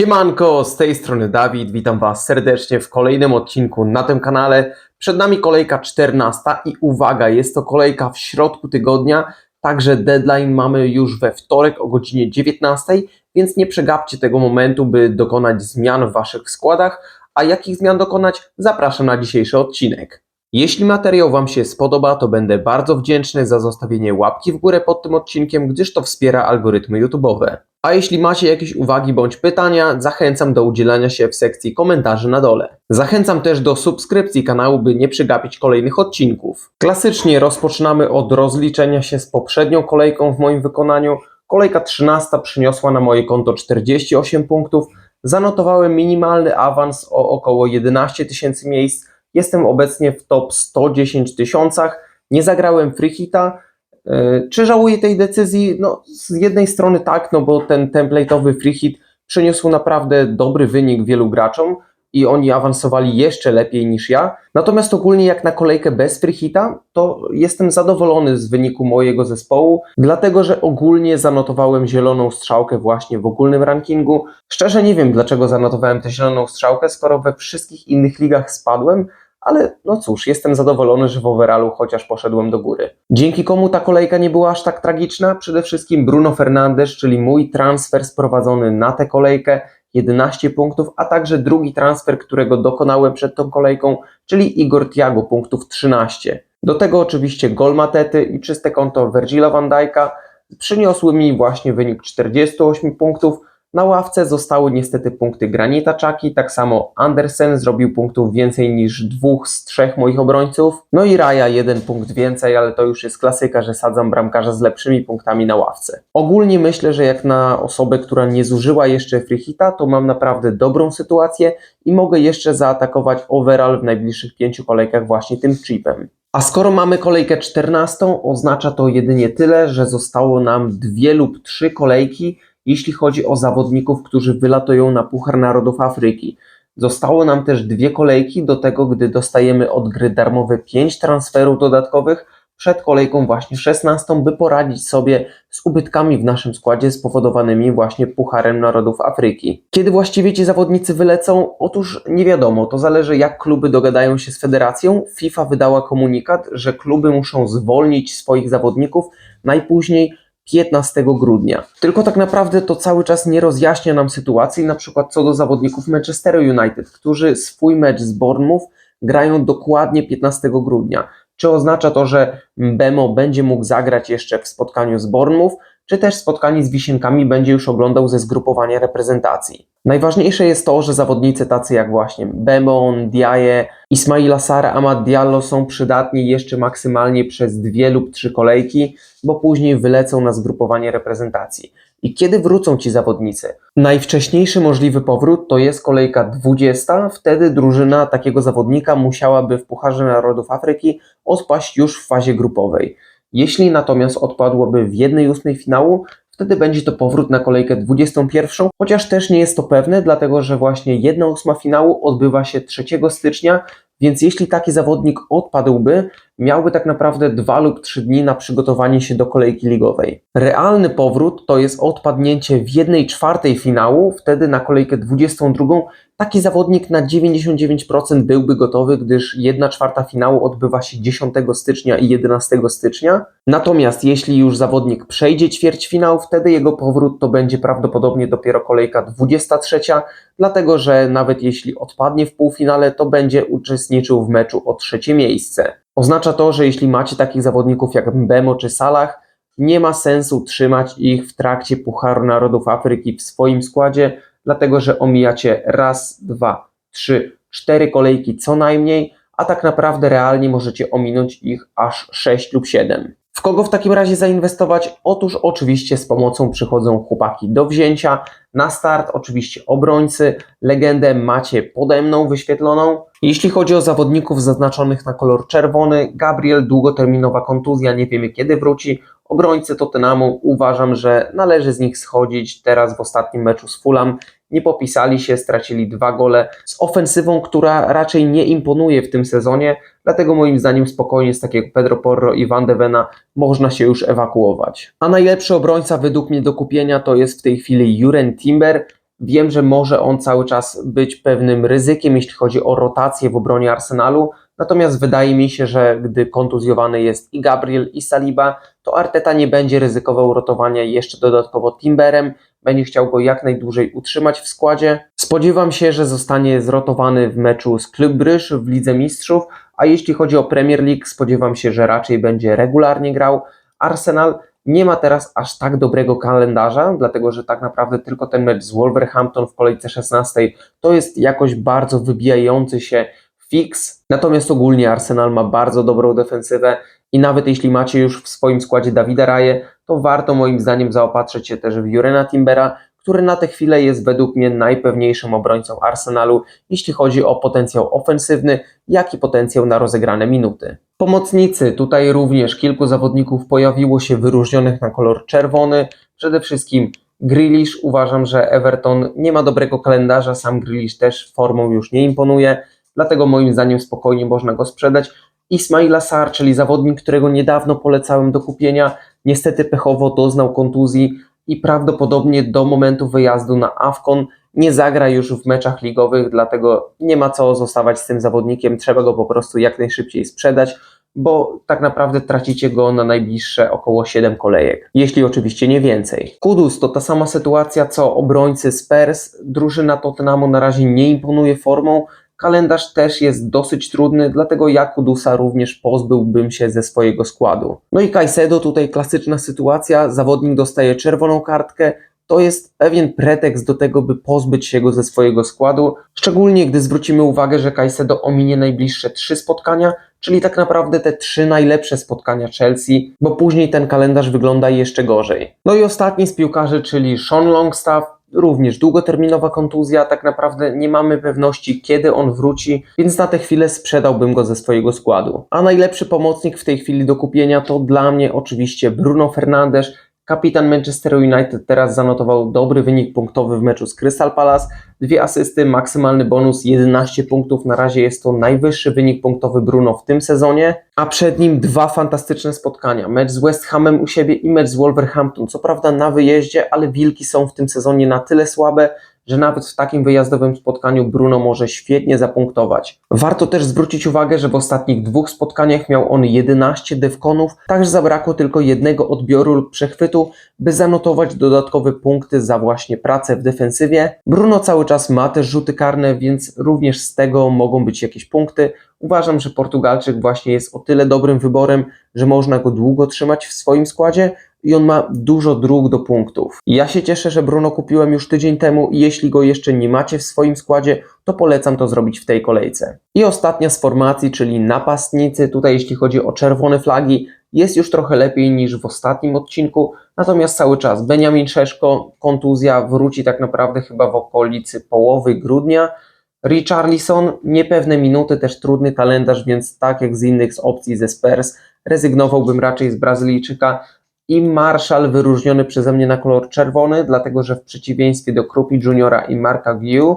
Siemanko, z tej strony Dawid, witam Was serdecznie w kolejnym odcinku na tym kanale. Przed nami kolejka 14 i uwaga, jest to kolejka w środku tygodnia, także deadline mamy już we wtorek o godzinie 19, więc nie przegapcie tego momentu, by dokonać zmian w Waszych składach. A jakich zmian dokonać? Zapraszam na dzisiejszy odcinek. Jeśli materiał Wam się spodoba, to będę bardzo wdzięczny za zostawienie łapki w górę pod tym odcinkiem, gdyż to wspiera algorytmy YouTube'owe. A jeśli macie jakieś uwagi bądź pytania, zachęcam do udzielania się w sekcji komentarzy na dole. Zachęcam też do subskrypcji kanału, by nie przegapić kolejnych odcinków. Klasycznie rozpoczynamy od rozliczenia się z poprzednią kolejką w moim wykonaniu. Kolejka 13 przyniosła na moje konto 48 punktów. Zanotowałem minimalny awans o około 11 tysięcy miejsc. Jestem obecnie w top 110 tysiącach. Nie zagrałem free hita. Yy, Czy żałuję tej decyzji? No, z jednej strony tak, no bo ten template'owy free hit przyniósł naprawdę dobry wynik wielu graczom i oni awansowali jeszcze lepiej niż ja. Natomiast ogólnie jak na kolejkę bez free hita, to jestem zadowolony z wyniku mojego zespołu, dlatego że ogólnie zanotowałem zieloną strzałkę właśnie w ogólnym rankingu. Szczerze nie wiem dlaczego zanotowałem tę zieloną strzałkę, skoro we wszystkich innych ligach spadłem, ale no cóż, jestem zadowolony, że w overallu chociaż poszedłem do góry. Dzięki komu ta kolejka nie była aż tak tragiczna? Przede wszystkim Bruno Fernandes, czyli mój transfer sprowadzony na tę kolejkę, 11 punktów, a także drugi transfer, którego dokonałem przed tą kolejką, czyli Igor Tiago, punktów 13. Do tego oczywiście gol Matety i czyste konto Virgila van Dijk'a przyniosły mi właśnie wynik 48 punktów, na ławce zostały niestety punkty Granita Czaki, tak samo Andersen zrobił punktów więcej niż dwóch z trzech moich obrońców, no i Raja jeden punkt więcej, ale to już jest klasyka, że sadzam bramkarza z lepszymi punktami na ławce. Ogólnie myślę, że jak na osobę, która nie zużyła jeszcze free hita, to mam naprawdę dobrą sytuację i mogę jeszcze zaatakować overall w najbliższych pięciu kolejkach właśnie tym chipem. A skoro mamy kolejkę 14, oznacza to jedynie tyle, że zostało nam dwie lub trzy kolejki, jeśli chodzi o zawodników, którzy wylatują na Puchar Narodów Afryki. Zostało nam też dwie kolejki do tego, gdy dostajemy od gry darmowe 5 transferów dodatkowych przed kolejką właśnie 16, by poradzić sobie z ubytkami w naszym składzie spowodowanymi właśnie Pucharem Narodów Afryki. Kiedy właściwie ci zawodnicy wylecą? Otóż nie wiadomo, to zależy jak kluby dogadają się z federacją. FIFA wydała komunikat, że kluby muszą zwolnić swoich zawodników najpóźniej 15 grudnia. Tylko tak naprawdę to cały czas nie rozjaśnia nam sytuacji, na przykład co do zawodników Manchesteru United, którzy swój mecz z Bournemouth grają dokładnie 15 grudnia. Czy oznacza to, że Bemo będzie mógł zagrać jeszcze w spotkaniu z Bournemouth, czy też spotkanie z Wisienkami będzie już oglądał ze zgrupowania reprezentacji. Najważniejsze jest to, że zawodnicy tacy jak właśnie Bemon, Diaye, Ismaila Sara, Amad Diallo są przydatni jeszcze maksymalnie przez dwie lub trzy kolejki, bo później wylecą na zgrupowanie reprezentacji. I kiedy wrócą ci zawodnicy? Najwcześniejszy możliwy powrót to jest kolejka 20. Wtedy drużyna takiego zawodnika musiałaby w Pucharze Narodów Afryki odpaść już w fazie grupowej. Jeśli natomiast odpadłoby w 1-8 finału, wtedy będzie to powrót na kolejkę 21, chociaż też nie jest to pewne, dlatego że właśnie 1-8 finału odbywa się 3 stycznia, więc jeśli taki zawodnik odpadłby, miałby tak naprawdę 2 lub 3 dni na przygotowanie się do kolejki ligowej. Realny powrót to jest odpadnięcie w 1-4 finału, wtedy na kolejkę 22 taki zawodnik na 99% byłby gotowy, gdyż 1-4 finału odbywa się 10 stycznia i 11 stycznia. Natomiast jeśli już zawodnik przejdzie ćwierćfinał, wtedy jego powrót to będzie prawdopodobnie dopiero kolejka 23, dlatego że nawet jeśli odpadnie w półfinale, to będzie uczestniczył w meczu o trzecie miejsce. Oznacza to, że jeśli macie takich zawodników jak Mbemo czy Salah, nie ma sensu trzymać ich w trakcie Pucharu Narodów Afryki w swoim składzie, dlatego że omijacie raz, dwa, trzy, cztery kolejki co najmniej, a tak naprawdę realnie możecie ominąć ich aż 6 lub 7. W kogo w takim razie zainwestować? Otóż oczywiście z pomocą przychodzą chłopaki do wzięcia. Na start oczywiście obrońcy. Legendę macie pode mną wyświetloną. Jeśli chodzi o zawodników zaznaczonych na kolor czerwony, Gabriel długoterminowa kontuzja, nie wiemy kiedy wróci. Obrońcy Tottenhamu uważam, że należy z nich schodzić. Teraz w ostatnim meczu z Fulham nie popisali się, stracili dwa gole z ofensywą, która raczej nie imponuje w tym sezonie, dlatego moim zdaniem spokojnie z takiego Pedro Porro i Van de Vena można się już ewakuować. A najlepszy obrońca według mnie do kupienia to jest w tej chwili Juren Timber. Wiem, że może on cały czas być pewnym ryzykiem, jeśli chodzi o rotację w obronie Arsenalu, natomiast wydaje mi się, że gdy kontuzjowany jest i Gabriel, i Saliba, to Arteta nie będzie ryzykował rotowania jeszcze dodatkowo Timberem, będzie chciał go jak najdłużej utrzymać w składzie. Spodziewam się, że zostanie zrotowany w meczu z Club Brugge w Lidze Mistrzów, a jeśli chodzi o Premier League, spodziewam się, że raczej będzie regularnie grał. Arsenal nie ma teraz aż tak dobrego kalendarza, dlatego że tak naprawdę tylko ten mecz z Wolverhampton w kolejce 16 to jest jakoś bardzo wybijający się fix. Natomiast ogólnie Arsenal ma bardzo dobrą defensywę i nawet jeśli macie już w swoim składzie Dawida Raje, to warto moim zdaniem zaopatrzyć się też w Jurena Timbera, który na tę chwilę jest według mnie najpewniejszym obrońcą Arsenalu, jeśli chodzi o potencjał ofensywny, jak i potencjał na rozegrane minuty. Pomocnicy, tutaj również kilku zawodników pojawiło się wyróżnionych na kolor czerwony, przede wszystkim Grealish, uważam, że Everton nie ma dobrego kalendarza, sam Grealish też formą już nie imponuje, dlatego moim zdaniem spokojnie można go sprzedać. Ismaila Sar, czyli zawodnik, którego niedawno polecałem do kupienia, niestety pechowo doznał kontuzji i prawdopodobnie do momentu wyjazdu na AFCON nie zagra już w meczach ligowych, dlatego nie ma co zostawać z tym zawodnikiem, trzeba go po prostu jak najszybciej sprzedać, bo tak naprawdę tracicie go na najbliższe około 7 kolejek, jeśli oczywiście nie więcej. Kudus to ta sama sytuacja co obrońcy Spurs, drużyna Tottenhamu na razie nie imponuje formą, Kalendarz też jest dosyć trudny, dlatego ja Kudusa również pozbyłbym się ze swojego składu. No i Caicedo, tutaj klasyczna sytuacja, zawodnik dostaje czerwoną kartkę, to jest pewien pretekst do tego, by pozbyć się go ze swojego składu, szczególnie gdy zwrócimy uwagę, że Caicedo ominie najbliższe trzy spotkania, czyli tak naprawdę te trzy najlepsze spotkania Chelsea, bo później ten kalendarz wygląda jeszcze gorzej. No i ostatni z piłkarzy, czyli Sean Longstaff, również długoterminowa kontuzja, tak naprawdę nie mamy pewności, kiedy on wróci, więc na tę chwilę sprzedałbym go ze swojego składu. A najlepszy pomocnik w tej chwili do kupienia to dla mnie oczywiście Bruno Fernandes, Kapitan Manchester United teraz zanotował dobry wynik punktowy w meczu z Crystal Palace. Dwie asysty, maksymalny bonus 11 punktów. Na razie jest to najwyższy wynik punktowy Bruno w tym sezonie. A przed nim dwa fantastyczne spotkania. Mecz z West Hamem u siebie i mecz z Wolverhampton. Co prawda na wyjeździe, ale Wilki są w tym sezonie na tyle słabe, że nawet w takim wyjazdowym spotkaniu Bruno może świetnie zapunktować. Warto też zwrócić uwagę, że w ostatnich dwóch spotkaniach miał on 11 defkonów, także zabrakło tylko jednego odbioru lub przechwytu, by zanotować dodatkowe punkty za właśnie pracę w defensywie. Bruno cały czas ma też rzuty karne, więc również z tego mogą być jakieś punkty. Uważam, że Portugalczyk właśnie jest o tyle dobrym wyborem, że można go długo trzymać w swoim składzie, i on ma dużo dróg do punktów. Ja się cieszę, że Bruno kupiłem już tydzień temu i jeśli go jeszcze nie macie w swoim składzie, to polecam to zrobić w tej kolejce. I ostatnia z formacji, czyli napastnicy. Tutaj jeśli chodzi o czerwone flagi, jest już trochę lepiej niż w ostatnim odcinku, natomiast cały czas Benjamin Szeszko, kontuzja, wróci tak naprawdę chyba w okolicy połowy grudnia. Richarlison, niepewne minuty, też trudny kalendarz, więc tak jak z innych z opcji ze Spurs, rezygnowałbym raczej z Brazylijczyka, i Marshall wyróżniony przeze mnie na kolor czerwony, dlatego że w przeciwieństwie do Krupi Juniora i Marka View,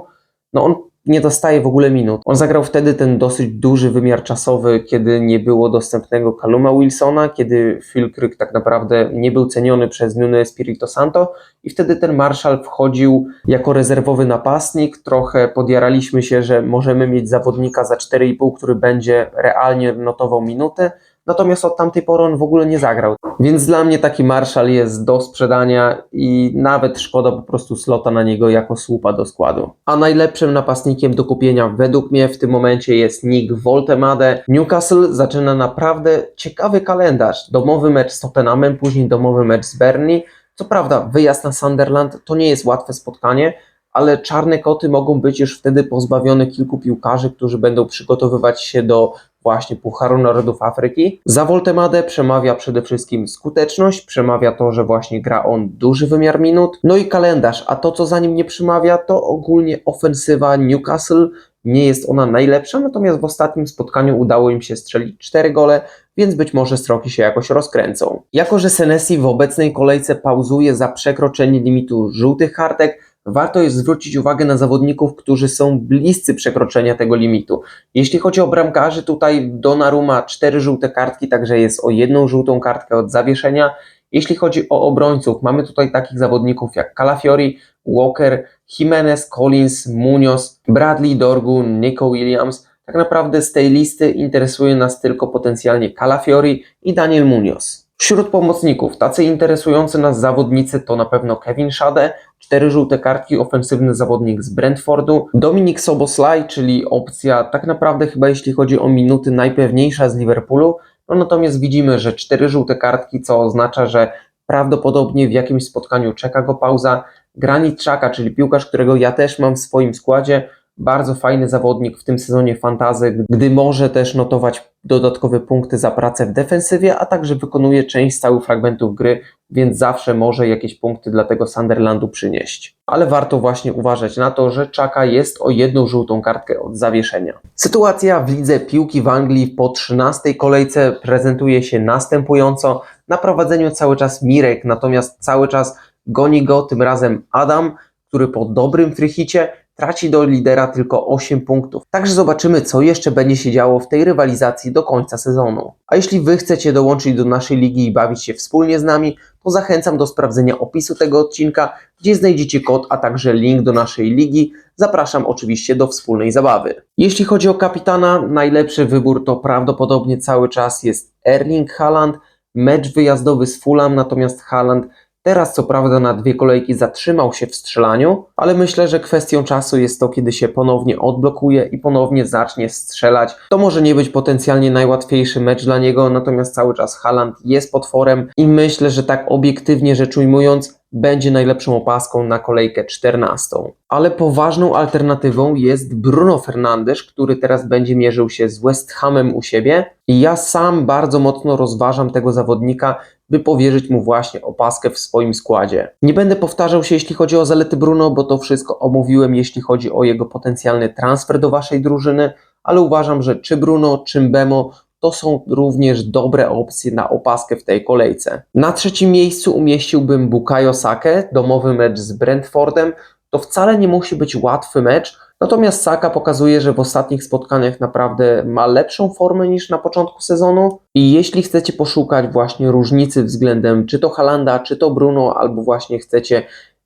no on nie dostaje w ogóle minut. On zagrał wtedy ten dosyć duży wymiar czasowy, kiedy nie było dostępnego Kaluma Wilsona, kiedy Phil Kryk tak naprawdę nie był ceniony przez Nuno Espirito Santo i wtedy ten Marshall wchodził jako rezerwowy napastnik. Trochę podjaraliśmy się, że możemy mieć zawodnika za 4,5, który będzie realnie notował minuty, natomiast od tamtej pory on w ogóle nie zagrał. Więc dla mnie taki Marshall jest do sprzedania i nawet szkoda po prostu slota na niego jako słupa do składu. A najlepszym napastnikiem do kupienia według mnie w tym momencie jest Nick Voltemade. Newcastle zaczyna naprawdę ciekawy kalendarz. Domowy mecz z Tottenhamem, później domowy mecz z Burnley. Co prawda wyjazd na Sunderland to nie jest łatwe spotkanie, ale czarne koty mogą być już wtedy pozbawione kilku piłkarzy, którzy będą przygotowywać się do właśnie Pucharu Narodów Afryki. Za Voltemade przemawia przede wszystkim skuteczność, przemawia to, że właśnie gra on duży wymiar minut, no i kalendarz, a to co za nim nie przemawia to ogólnie ofensywa Newcastle, nie jest ona najlepsza, natomiast w ostatnim spotkaniu udało im się strzelić 4 gole, więc być może stroki się jakoś rozkręcą. Jako, że Senesi w obecnej kolejce pauzuje za przekroczenie limitu żółtych kartek, warto jest zwrócić uwagę na zawodników, którzy są bliscy przekroczenia tego limitu. Jeśli chodzi o bramkarzy, tutaj Donnarumma cztery żółte kartki, także jest o jedną żółtą kartkę od zawieszenia. Jeśli chodzi o obrońców, mamy tutaj takich zawodników jak Calafiori, Walker, Jimenez, Collins, Munoz, Bradley, Dorgu, Nico Williams. Tak naprawdę z tej listy interesuje nas tylko potencjalnie Calafiori i Daniel Munoz. Wśród pomocników, tacy interesujący nas zawodnicy to na pewno Kevin Schade, cztery żółte kartki, ofensywny zawodnik z Brentfordu, Dominik Soboslaj, czyli opcja tak naprawdę chyba jeśli chodzi o minuty najpewniejsza z Liverpoolu, no natomiast widzimy, że cztery żółte kartki, co oznacza, że prawdopodobnie w jakimś spotkaniu czeka go pauza. Granit Xhaka, czyli piłkarz, którego ja też mam w swoim składzie, bardzo fajny zawodnik w tym sezonie fantazy, gdy może też notować dodatkowe punkty za pracę w defensywie, a także wykonuje część stałych fragmentów gry, więc zawsze może jakieś punkty dla tego Sunderlandu przynieść. Ale warto właśnie uważać na to, że Czaka jest o jedną żółtą kartkę od zawieszenia. Sytuacja w lidze piłki w Anglii po 13 kolejce prezentuje się następująco. Na prowadzeniu cały czas Mirek, natomiast cały czas goni go tym razem Adam, który po dobrym frichicie traci do lidera tylko 8 punktów. Także zobaczymy, co jeszcze będzie się działo w tej rywalizacji do końca sezonu. A jeśli Wy chcecie dołączyć do naszej ligi i bawić się wspólnie z nami, to zachęcam do sprawdzenia opisu tego odcinka, gdzie znajdziecie kod, a także link do naszej ligi. Zapraszam oczywiście do wspólnej zabawy. Jeśli chodzi o kapitana, najlepszy wybór to prawdopodobnie cały czas jest Erling Haaland, mecz wyjazdowy z Fulham, natomiast Haaland Teraz co prawda na dwie kolejki zatrzymał się w strzelaniu, ale myślę, że kwestią czasu jest to, kiedy się ponownie odblokuje i ponownie zacznie strzelać. To może nie być potencjalnie najłatwiejszy mecz dla niego, natomiast cały czas Haaland jest potworem i myślę, że tak obiektywnie rzecz ujmując, będzie najlepszą opaską na kolejkę 14. Ale poważną alternatywą jest Bruno Fernandes, który teraz będzie mierzył się z West Hamem u siebie. I ja sam bardzo mocno rozważam tego zawodnika, by powierzyć mu właśnie opaskę w swoim składzie. Nie będę powtarzał się, jeśli chodzi o zalety Bruno, bo to wszystko omówiłem, jeśli chodzi o jego potencjalny transfer do waszej drużyny, ale uważam, że czy Bruno, czy Bemo to są również dobre opcje na opaskę w tej kolejce. Na trzecim miejscu umieściłbym Bukayo Sake, domowy mecz z Brentfordem. To wcale nie musi być łatwy mecz, natomiast Saka pokazuje, że w ostatnich spotkaniach naprawdę ma lepszą formę niż na początku sezonu i jeśli chcecie poszukać właśnie różnicy względem czy to Halanda, czy to Bruno, albo właśnie chcecie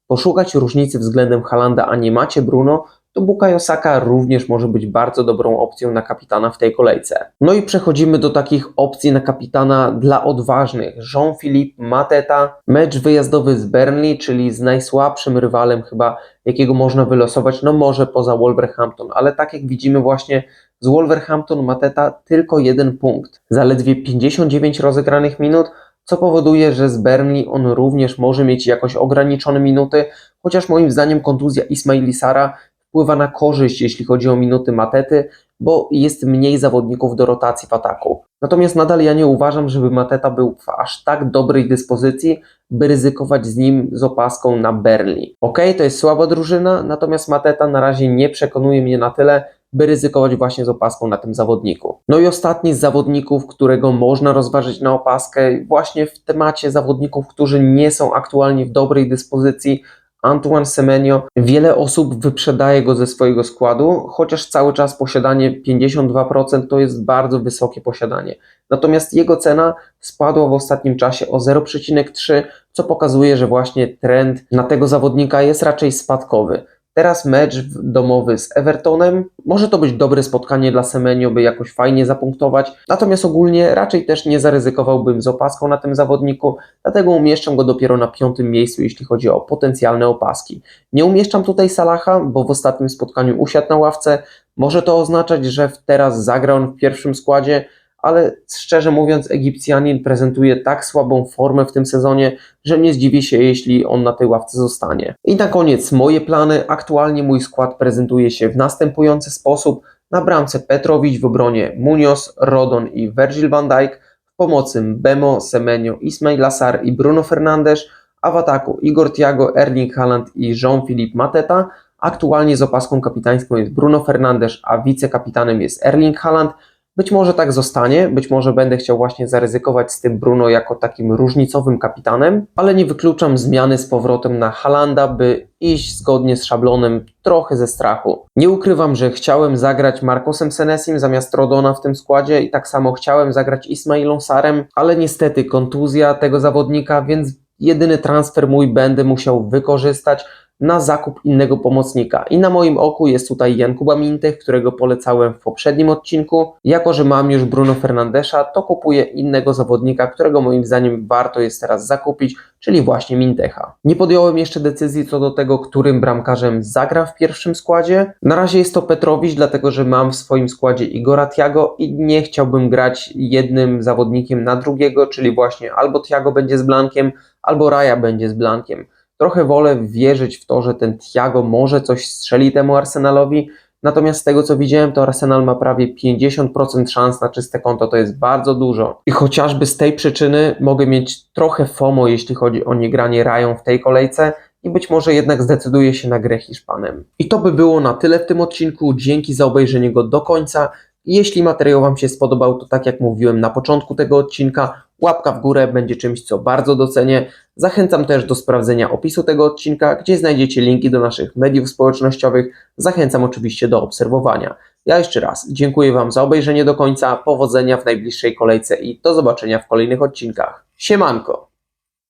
poszukać różnicy względem Halanda, a nie macie Bruno, to Bukayo Saka również może być bardzo dobrą opcją na kapitana w tej kolejce. No i przechodzimy do takich opcji na kapitana dla odważnych. Jean-Philippe Mateta, mecz wyjazdowy z Burnley, czyli z najsłabszym rywalem chyba, jakiego można wylosować, no może poza Wolverhampton, ale tak jak widzimy właśnie z Wolverhampton Mateta tylko jeden punkt. Zaledwie 59 rozegranych minut, co powoduje, że z Burnley on również może mieć jakoś ograniczone minuty, chociaż moim zdaniem kontuzja Ismaili Sara wpływa na korzyść, jeśli chodzi o minuty Matety, bo jest mniej zawodników do rotacji w ataku. Natomiast nadal ja nie uważam, żeby Mateta był w aż tak dobrej dyspozycji, by ryzykować z nim z opaską na Burnley. Ok, to jest słaba drużyna, natomiast Mateta na razie nie przekonuje mnie na tyle, by ryzykować właśnie z opaską na tym zawodniku. No i ostatni z zawodników, którego można rozważyć na opaskę, właśnie w temacie zawodników, którzy nie są aktualnie w dobrej dyspozycji, Antoine Semenyo, wiele osób wyprzedaje go ze swojego składu, chociaż cały czas posiadanie 52% to jest bardzo wysokie posiadanie. Natomiast jego cena spadła w ostatnim czasie o 0,3, co pokazuje, że właśnie trend na tego zawodnika jest raczej spadkowy. Teraz mecz domowy z Evertonem. Może to być dobre spotkanie dla Semenio, by jakoś fajnie zapunktować. Natomiast ogólnie raczej też nie zaryzykowałbym z opaską na tym zawodniku, dlatego umieszczam go dopiero na piątym miejscu, jeśli chodzi o potencjalne opaski. Nie umieszczam tutaj Salaha, bo w ostatnim spotkaniu usiadł na ławce. Może to oznaczać, że teraz zagra on w pierwszym składzie, ale szczerze mówiąc, Egipcjanin prezentuje tak słabą formę w tym sezonie, że nie zdziwi się, jeśli on na tej ławce zostanie. I na koniec moje plany. Aktualnie mój skład prezentuje się w następujący sposób. Na bramce Petrowicz, w obronie Munoz, Rodon i Virgil van Dijk, w pomocy Bemo, Semenyo, Ismail Lassar i Bruno Fernandes, a w ataku Igor Thiago, Erling Haaland i Jean-Philippe Mateta. Aktualnie z opaską kapitańską jest Bruno Fernandes, a wicekapitanem jest Erling Haaland. Być może tak zostanie, być może będę chciał właśnie zaryzykować z tym Bruno jako takim różnicowym kapitanem, ale nie wykluczam zmiany z powrotem na Halanda, by iść zgodnie z szablonem trochę ze strachu. Nie ukrywam, że chciałem zagrać Marcosem Senesim zamiast Rodona w tym składzie i tak samo chciałem zagrać Ismailą Sarem, ale niestety kontuzja tego zawodnika, więc jedyny transfer mój będę musiał wykorzystać, na zakup innego pomocnika. I na moim oku jest tutaj Jankuba Mintech, którego polecałem w poprzednim odcinku. Jako, że mam już Bruno Fernandesza, to kupuję innego zawodnika, którego moim zdaniem warto jest teraz zakupić, czyli właśnie Mintecha. Nie podjąłem jeszcze decyzji co do tego, którym bramkarzem zagram w pierwszym składzie. Na razie jest to Petrowicz, dlatego że mam w swoim składzie Igora Tiago i nie chciałbym grać jednym zawodnikiem na drugiego, czyli właśnie albo Tiago będzie z Blankiem, albo Raja będzie z Blankiem. Trochę wolę wierzyć w to, że ten Tiago może coś strzeli temu Arsenalowi, natomiast z tego co widziałem, to Arsenal ma prawie 50% szans na czyste konto, to jest bardzo dużo. I chociażby z tej przyczyny mogę mieć trochę FOMO, jeśli chodzi o niegranie Rają w tej kolejce, i być może jednak zdecyduje się na grę Hiszpanem. I to by było na tyle w tym odcinku. Dzięki za obejrzenie go do końca. Jeśli materiał Wam się spodobał, to tak jak mówiłem na początku tego odcinka, łapka w górę będzie czymś, co bardzo docenię. Zachęcam też do sprawdzenia opisu tego odcinka, gdzie znajdziecie linki do naszych mediów społecznościowych. Zachęcam oczywiście do obserwowania. Ja jeszcze raz dziękuję Wam za obejrzenie do końca, powodzenia w najbliższej kolejce i do zobaczenia w kolejnych odcinkach. Siemanko!